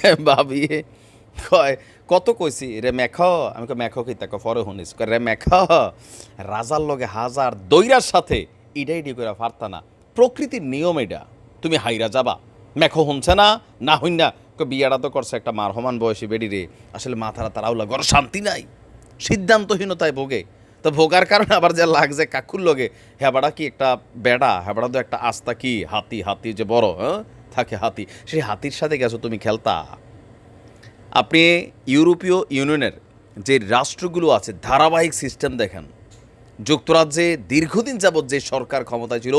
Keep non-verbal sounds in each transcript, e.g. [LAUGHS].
[LAUGHS] ভাবি, কয়, কত কইছি? রে মেখ। আমি কই, মেখ কি তাকে পরে শুনিস কয়, রে মেখ, রাজার লগে হাজার দইরার সাথে ইডা ইডি করে পারতা না। প্রকৃতির নিয়ম এটা তুমি হাইরা যাবা। মেখ শুনছে না? না হইন? না কয়, বিয়াটা তো করছে একটা মার সমান বয়সী বেডি রে। আসলে মাথারা তার আউলা ঘর শান্তি নাই। সিদ্ধান্তহীনতায় ভোগে। তো ভোগার কারণে আবার যে লাগছে কাকুর লগে, হেবাড়া কি একটা বেড়া? হেবাড়া তো একটা আস্তা কি? হাতি হাতি যে বড় হ্যাঁ? থাকে হাতি। সেই হাতির সাথে গেছো তুমি খেলতা? আপনি ইউরোপীয় ইউনিয়নের যে রাষ্ট্রগুলো আছে, ধারাবাহিক সিস্টেম দেখেন, যুক্তরাজ্যে দীর্ঘদিন যাবৎ যে সরকার ক্ষমতায় ছিল,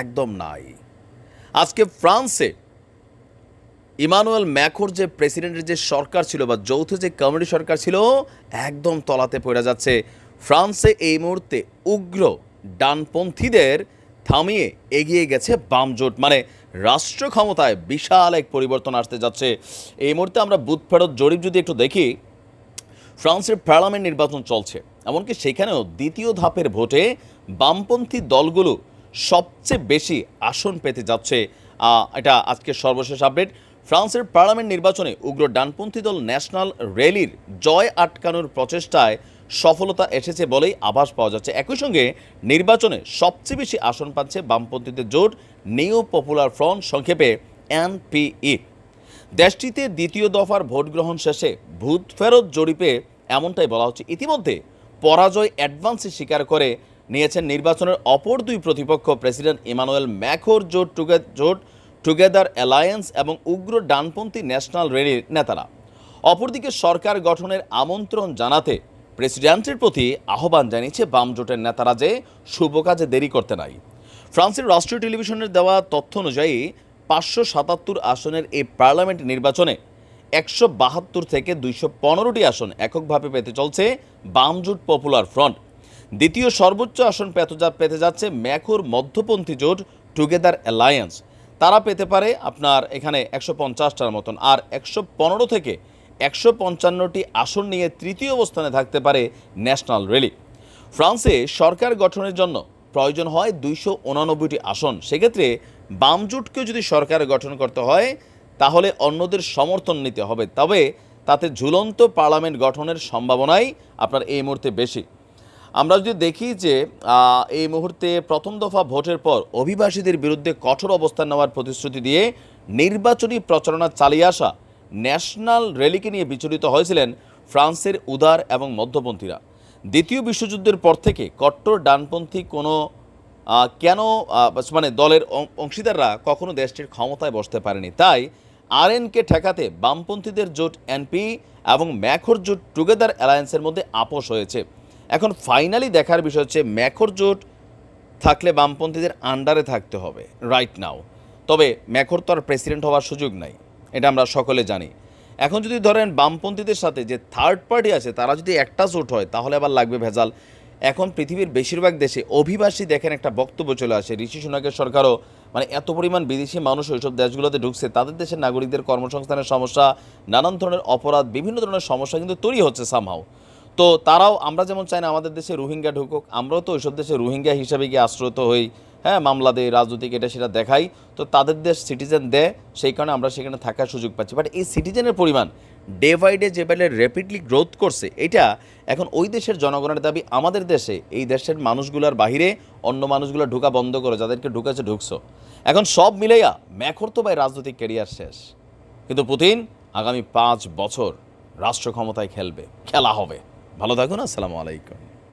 একদম নাই। আজকে ফ্রান্সে ইমানুয়েল ম্যাকোর যে প্রেসিডেন্টের যে সরকার ছিল বা যৌথ যে কমিটি সরকার ছিল, একদম তলাতে পড়ে যাচ্ছে। ফ্রান্সে এই মুহূর্তে উগ্র ডানপন্থীদের থামিয়ে এগিয়ে গেছে বাম জোট। মানে রাষ্ট্র ক্ষমতায় বিশাল এক পরিবর্তন আসতে যাচ্ছে। এই মুহূর্তে আমরা বুথ ফেরত জরিপ যদি একটু দেখি, ফ্রান্সের পার্লামেন্ট নির্বাচন চলছে। এমনকি সেখানেও দ্বিতীয় ধাপের ভোটে বামপন্থী দলগুলো সবচেয়ে বেশি আসন পেতে যাচ্ছে। এটা আজকের সর্বশেষ আপডেট। ফ্রান্সের পার্লামেন্ট নির্বাচনে উগ্র ডানপন্থী দল ন্যাশনাল র্যালির জয় আটকানোর প্রচেষ্টায় সফলতা এসেছে বলেই আভাস পাওয়া যাচ্ছে। একই সঙ্গে নির্বাচনে সবচেয়ে বেশি আসন পাচ্ছে বামপন্থীদের জোট নিউ পপুলার ফ্রন্ট সংক্ষেপে এনপিই। দেশটিতে দ্বিতীয় দফার ভোট গ্রহণ শেষে ভূত ফেরত জরিপে এমনটাই বলা হচ্ছে। ইতিমধ্যে পরাজয় অ্যাডভান্সে স্বীকার করে নিয়েছেন নির্বাচনের অপর দুই প্রতিপক্ষ প্রেসিডেন্ট ইমানুয়েল ম্যাখোর জোট টুগে, জোট টুগেদার অ্যালায়েন্স এবং উগ্র ডানপন্থী ন্যাশনাল রেলির নেতারা। অপরদিকে সরকার গঠনের আমন্ত্রণ জানাতে প্রেসিডেন্টের প্রতি আহ্বান জানিয়েছে বাম জোটের নেতারা যে শুভ কাজে দেরি করতে নাই। ফ্রান্সের রাষ্ট্রীয় টেলিভিশনের দেওয়া তথ্য অনুযায়ী পাঁচশো সাতাত্তর আসনের এই পার্লামেন্ট নির্বাচনে একশো বাহাত্তর থেকে দুইশো পনেরোটি আসন এককভাবে পেতে চলছে বামজোট পপুলার ফ্রন্ট। দ্বিতীয় সর্বোচ্চ আসন পেতে যাচ্ছে ম্যাকুর মধ্যপন্থী জোট টুগেদার অ্যালায়েন্স। তারা পেতে পারে আপনার এখানে একশো পঞ্চাশটার মতন, আর একশো পনেরো থেকে একশো পঞ্চান্নটি আসন নিয়ে তৃতীয় অবস্থানে থাকতে পারে ন্যাশনাল র্যালি ফ্রান্সে সরকার গঠনের জন্য প্রয়োজন হয় দুইশো উনানব্বইটি আসন। সেক্ষেত্রে বামজোটকেও যদি সরকার গঠন করতে হয়, তাহলে অন্যদের সমর্থন নিতে হবে। তবে তাতে ঝুলন্ত পার্লামেন্ট গঠনের সম্ভাবনাই আপনার এই মুহূর্তে বেশি। আমরা যদি দেখি যে এই মুহূর্তে প্রথম দফা ভোটের পর অভিবাসীদের বিরুদ্ধে কঠোর অবস্থান নেওয়ার প্রতিশ্রুতি দিয়ে নির্বাচনী প্রচারণা চালিয়ে আসা ন্যাশনাল র্যালিকে নিয়ে বিচলিত হয়েছিলেন ফ্রান্সের উদার এবং মধ্যপন্থীরা। দ্বিতীয় বিশ্বযুদ্ধের পর থেকে কট্টর ডানপন্থী কোনো কেন মানে দলের অংশীদাররা কখনো দেশটির ক্ষমতায় বসতে পারেনি। তাই আরএনকে ঠেকাতে বামপন্থীদের জোট এনপি এবং ম্যাখোর জোট টুগেদার অ্যালায়েন্সের মধ্যে আপোষ হয়েছে। এখন ফাইনালি দেখার বিষয় হচ্ছে ম্যাখোর জোট থাকলে বামপন্থীদের আন্ডারে থাকতে হবে রাইট নাও তবে ম্যাখোর তো আর প্রেসিডেন্ট হওয়ার সুযোগ নাই। এটা আমরা সকলে জানি। এখন যদি ধরেন বামপন্থীদের সাথে যে থার্ড পার্টি আছে, তারা যদি একটা জোট হয়, তাহলে আবার লাগবে ভেজাল। এখন পৃথিবীর বেশিরভাগ দেশে অভিবাসী দেখেন একটা বক্তব্য চলে আসে, ঋষি সোনাকের সরকারও মানে এত পরিমাণ বিদেশি মানুষ ওইসব দেশগুলোতে ঢুকছে, তাদের দেশের নাগরিকদের কর্মসংস্থানের সমস্যা, নানান ধরনের অপরাধ, বিভিন্ন ধরনের সমস্যা কিন্তু তৈরি হচ্ছে সামহাও তো তারাও, আমরা যেমন চাই না আমাদের দেশে রোহিঙ্গা ঢুকুক, আমরাও তো ওইসব দেশে রোহিঙ্গা হিসাবে গিয়ে আশ্রয়ত হই। হ্যাঁ মামলা দেয়, রাজনৈতিক এটা সেটা দেখাই। তো তাদের দেশ সিটিজেন দেয়, সেই কারণে আমরা সেখানে থাকার সুযোগ পাচ্ছি। বাট এই সিটিজেনের পরিমাণ ডে বাই ডে যে বেলে র্যাপিডলি গ্রোথ করছে, এটা এখন ওই দেশের জনগণের দাবি, আমাদের দেশে এই দেশের মানুষগুলোর বাহিরে অন্য মানুষগুলো ঢোকা বন্ধ করো, যাদেরকে ঢুকেছে ঢুকছো। এখন সব মিলাইয়া ম্যাখর তো ভাই রাজনৈতিক ক্যারিয়ার শেষ। কিন্তু পুতিন, আগামী পাঁচ বছর রাষ্ট্র ক্ষমতায় খেলবে, খেলা হবে। ভালো থাকুন, আসসালামু আলাইকুম।